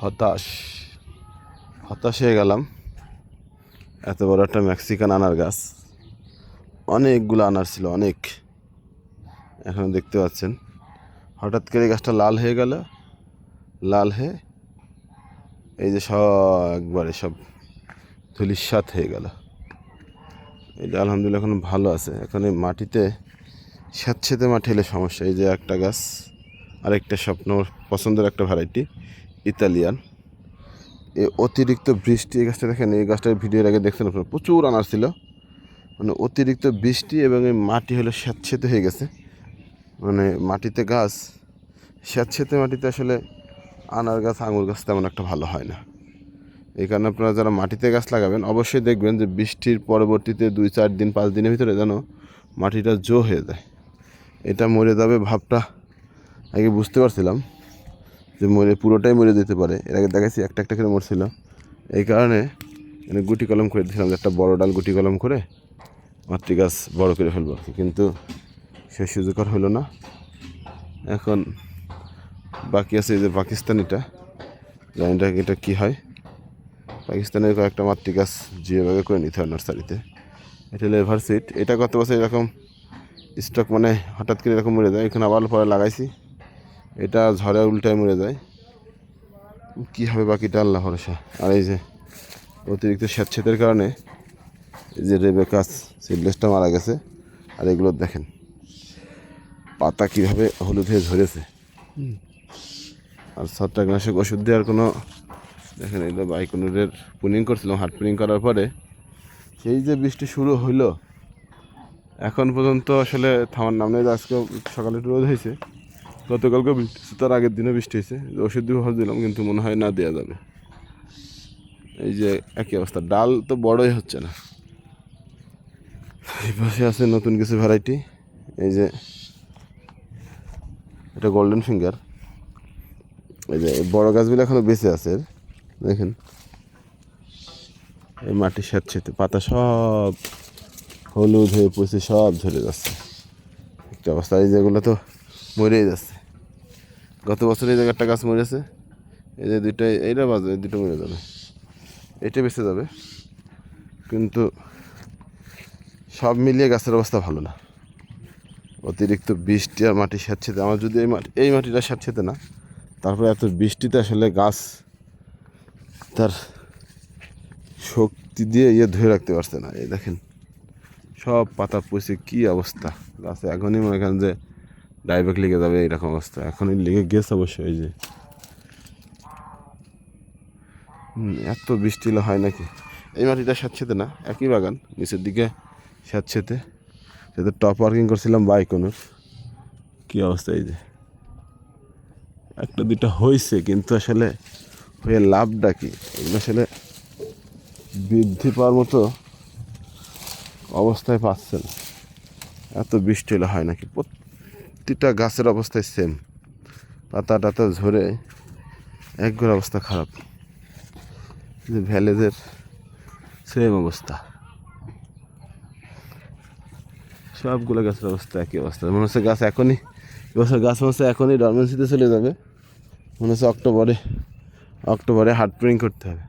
হতাশ। হতাশ হয়ে গেলাম। এত বড় একটা মেক্সিকান আনার গাছ। অনেকগুলো আনার ছিল, অনেক। এখন দেখতে পাচ্ছেন। হঠাৎ করে গাছটা লাল হয়ে গেল। লাল হয়ে এই যে সব একবারে সব ধুলিস্বাত হয়ে গেল। এটা আলহামদুলিল্লাহ এখন ভালো আছে। এখন এই মাটিতে স্যাঁতসেঁতে মাটি হলে সমস্যা। এই যে একটা গাছ, আরেকটা স্বপ্ন, পছন্দের একটা ভ্যারাইটি ইতালিয়ান। এ অতিরিক্ত বৃষ্টি এই গাছটা দেখেন, এই গাছটার ভিডিওর আগে দেখছেন আপনারা, প্রচুর আনার ছিল। মানে অতিরিক্ত বৃষ্টি এবং এই মাটি হলো স্যাঁতসেঁতে হয়ে গেছে। মানে মাটিতে গাছ, স্যাঁতসেঁতে মাটিতে আসলে আনার গাছ, আঙুর গাছ তেমন একটা ভালো হয় না। এই কারণে আপনারা যারা মাটিতে গাছ লাগাবেন, অবশ্যই দেখবেন যে বৃষ্টির পরবর্তীতে দুই চার দিন, পাঁচ দিনের ভিতরে যেন মাটিটা জো হয়ে যায়। এটা মরে যাবে ভাবটা, আগে বুঝতে পারছিলাম। যে মরে পুরোটাই মরে যেতে পারে। এর আগে দেখাচ্ছি একটা একটা করে মরছিল। এই কারণে মানে গুটি কলম করে দিয়েছিলাম একটা বড় ডাল গুটি কলম করে মাতৃ গাছ বড় করে ফেলব আর কি। কিন্তু সে সুযোগ আর হলো না। এখন বাকি আছে এই যে পাকিস্তানিটা। জানি না এটা কী হয়। পাকিস্তানের কয়েকটা মাতৃ গাছ যেভাবে করে নিতে হয় নার্সারিতে। এটা হলো এভার সিট এটা গত বছর এরকম স্টক মানে হঠাৎ করে এরকম মরে যায়। এখানে আবার পরে লাগাইছি। এটা ঝড়ে উল্টায় মরে যায়। কী হবে বাকিটা আল্লাহ ভরসা। আর এই যে অতিরিক্ত স্যাঁতসেতের কারণে এই যে রেবেকাস সিডলেসটা মারা গেছে। আর এগুলো দেখেন পাতা কীভাবে হলুদ হয়ে ঝরেছে। আর ছত্রাকনাশক ওষুধ দেওয়ার কোনো দেখেন এগুলো বাইকনুরের পুনিং করছিলাম হাট পুনিং করার পরে সেই যে বৃষ্টি শুরু হইল এখন পর্যন্ত আসলে থামার নাম নেই আজকে সকালে রোদ হয়েছে। গতকালকে বৃষ্টি হয়েছে, তার আগের দিনও বৃষ্টি হয়েছে। ওষুধ ভাব দিলাম কিন্তু মনে হয় না দেওয়া যাবে। এই যে একই অবস্থা। ডাল তো বড়ই হচ্ছে না। এই পাশে আছে নতুন কিছু ভ্যারাইটি এই যে এটা গোল্ডেন ফিঙ্গার এই যে বড় গাছগুলো এখনও বেঁচে আছে। দেখেন। এই মাটি স্যাঁতসেঁতে পাতা সব হলুদ হয়ে পচে সব ঝরে যাচ্ছে। একটা অবস্থা। এই যেগুলো তো মরেই যাচ্ছে। গত বছর এই জায়গায় একটা গাছ মরেছে। এই যে দুইটা এইটা বাজে দুটো মরে যাবে। এটা বেঁচে যাবে। কিন্তু সব মিলিয়ে গাছের অবস্থা ভালো না। অতিরিক্ত বৃষ্টি আর মাটি স্যাঁতসেঁতে, আমার যদি এই মাটি, এই মাটিটা স্যাঁতসেঁতে না, তারপরে এত বৃষ্টিতে আসলে গাছ তার শক্তি দিয়ে ইয়ে ধরে রাখতে পারছে না। এই দেখেন, সব পাতা পচে কী অবস্থা। গাছে এখনই মনে করেন যে ডাইবেক লেগে যাবে, এরকম অবস্থা। এখনই লেগে গেছে অবশ্যই, এই যে। এত বৃষ্টি হয় নাকি? এই মাটিটা স্যাঁতসেতে না? একই বাগান, নিচের দিকে স্যাঁতসেতে। সেটা টপ ওয়ার্কিং করছিলাম বাইকনুর, কী অবস্থা এই যে? একটা দুটা হয়েছে কিন্তু আসলে হয়ে লাভটা কি? এগুলো আসলে বৃদ্ধি পাওয়ার মতো অবস্থায় পাচ্ছেন। এত বৃষ্টি হলে হয় নাকি? প্রতিটা গাছের অবস্থায় সেম পাতা টাতা ঝরে একগুলো অবস্থা খারাপ। যে ভ্যালেজের সেম অবস্থা। সবগুলো গাছের অবস্থা একই অবস্থা। মনে হচ্ছে গাছ এখনই এবছর গাছ মনে হচ্ছে এখনই ডরমেন্সিতে চলে যাবে। মনে হচ্ছে অক্টোবরে অক্টোবরে হার্ড প্রিং করতে হবে।